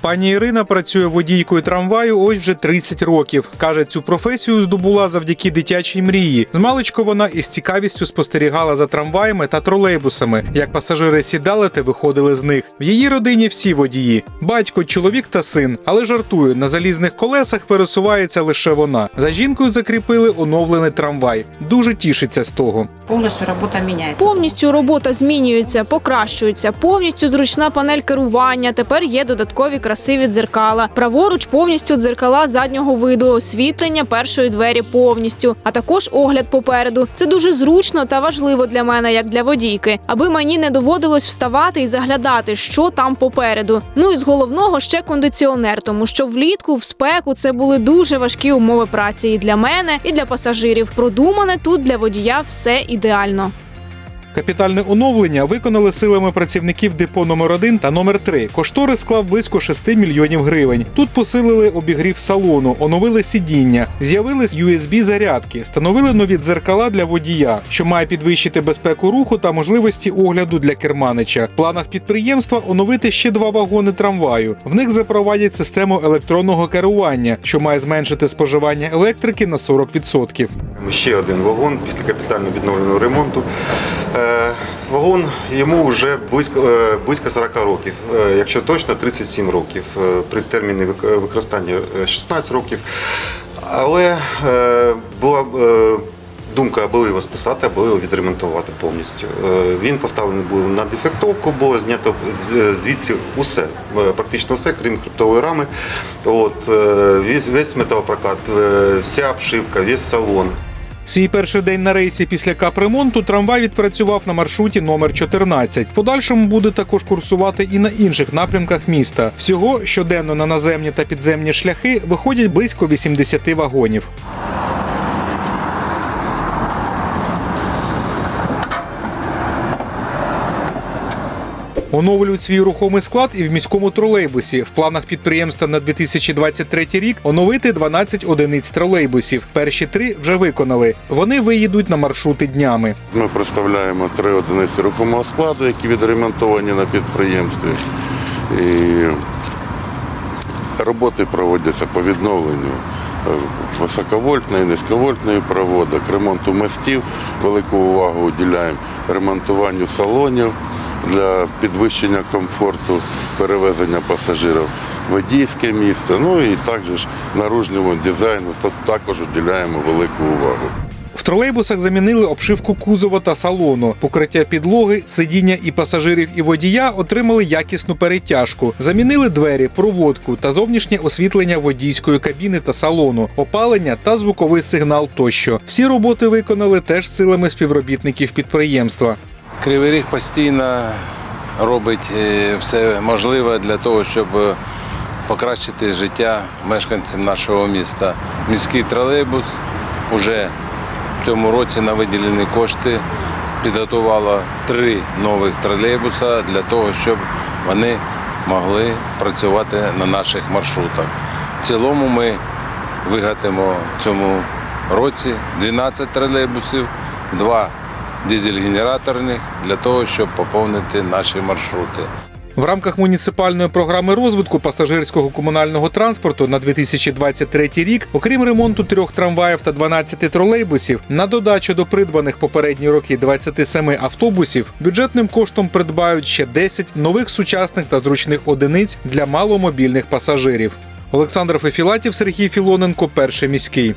Пані Ірина працює водійкою трамваю ось вже 30 років. Каже, цю професію здобула завдяки дитячій мрії. Змалечко вона із цікавістю спостерігала за трамваями та тролейбусами, як пасажири сідали та виходили з них. В її родині всі водії: батько, чоловік та син. Але жартую, на залізних колесах пересувається лише вона. За жінкою закріпили оновлений трамвай. Дуже тішиться з того. Полностью работа меняется. Повністю робота змінюється, покращується, повністю зручна панель керування. Тепер є додаткові красиві дзеркала. Праворуч повністю дзеркала заднього виду, освітлення першої двері повністю, а також огляд попереду. Це дуже зручно та важливо для мене, як для водійки, аби мені не доводилось вставати і заглядати, що там попереду. Ну і з головного ще кондиціонер, тому що влітку в спеку це були дуже важкі умови праці і для мене, і для пасажирів. Продумане тут для водія все ідеально. Капітальне оновлення виконали силами працівників депо номер 1 та номер 3 Кошторис склав близько 6 мільйонів гривень. Тут посилили обігрів салону, оновили сидіння, з'явились USB зарядки, встановили нові дзеркала для водія, що має підвищити безпеку руху та можливості огляду для керманича. В планах підприємства оновити ще два вагони трамваю. В них запровадять систему електронного керування, що має зменшити споживання електрики на 40%. Ще один вагон після капітально відновленого ремонту. Е, Вагон йому вже близько, е, близько 40 років, Е, якщо точно 37 років. При терміні використання е, 16 років. Але була думка або його списати, або його відремонтувати повністю. Він поставлений був на дефектовку, було знято звідси усе, практично все, крім хребтової рами. От, весь, металопрокат, вся обшивка, весь салон. Свій перший день на рейсі після капремонту трамвай відпрацював на маршруті номер 14. В подальшому буде також курсувати і на інших напрямках міста. Всього щоденно на наземні та підземні шляхи виходять близько 80 вагонів. Оновлюють свій рухомий склад і в міському тролейбусі. В планах підприємства на 2023 рік оновити 12 одиниць тролейбусів. Перші три вже виконали. Вони виїдуть на маршрути днями. Ми представляємо три одиниці рухомого складу, які відремонтовані на підприємстві. І роботи проводяться по відновленню е, високовольтної, низьковольтної проводок, ремонту мостів. Велику увагу уділяємо ремонтуванню салонів для підвищення комфорту перевезення пасажирів. Водійське місце, ну і також наружньому дизайну то також уділяємо велику увагу. В тролейбусах замінили обшивку кузова та салону, покриття підлоги, сидіння і пасажирів і водія отримали якісну перетяжку. Замінили двері, проводку та зовнішнє освітлення водійської кабіни та салону, опалення та звуковий сигнал тощо. Всі роботи виконали теж силами співробітників підприємства. Кривий Ріг постійно робить е, все можливе для того, щоб е, покращити життя мешканцям нашого міста. Міський тролейбус уже в цьому році на виділені кошти підготувало три нових тролейбуса для того, щоб вони могли працювати на наших маршрутах. В цілому ми вигатимо в цьому році 12 тролейбусів, два дизель-генераторних для того, щоб поповнити наші маршрути. В рамках муніципальної програми розвитку пасажирського комунального транспорту на 2023 рік, окрім ремонту трьох трамваїв та 12 тролейбусів, на додачу до придбаних попередні роки 27 автобусів, бюджетним коштом придбають ще 10 нових сучасних та зручних одиниць для маломобільних пасажирів. Олександр Фефілатів, Сергій Філоненко, перший міський.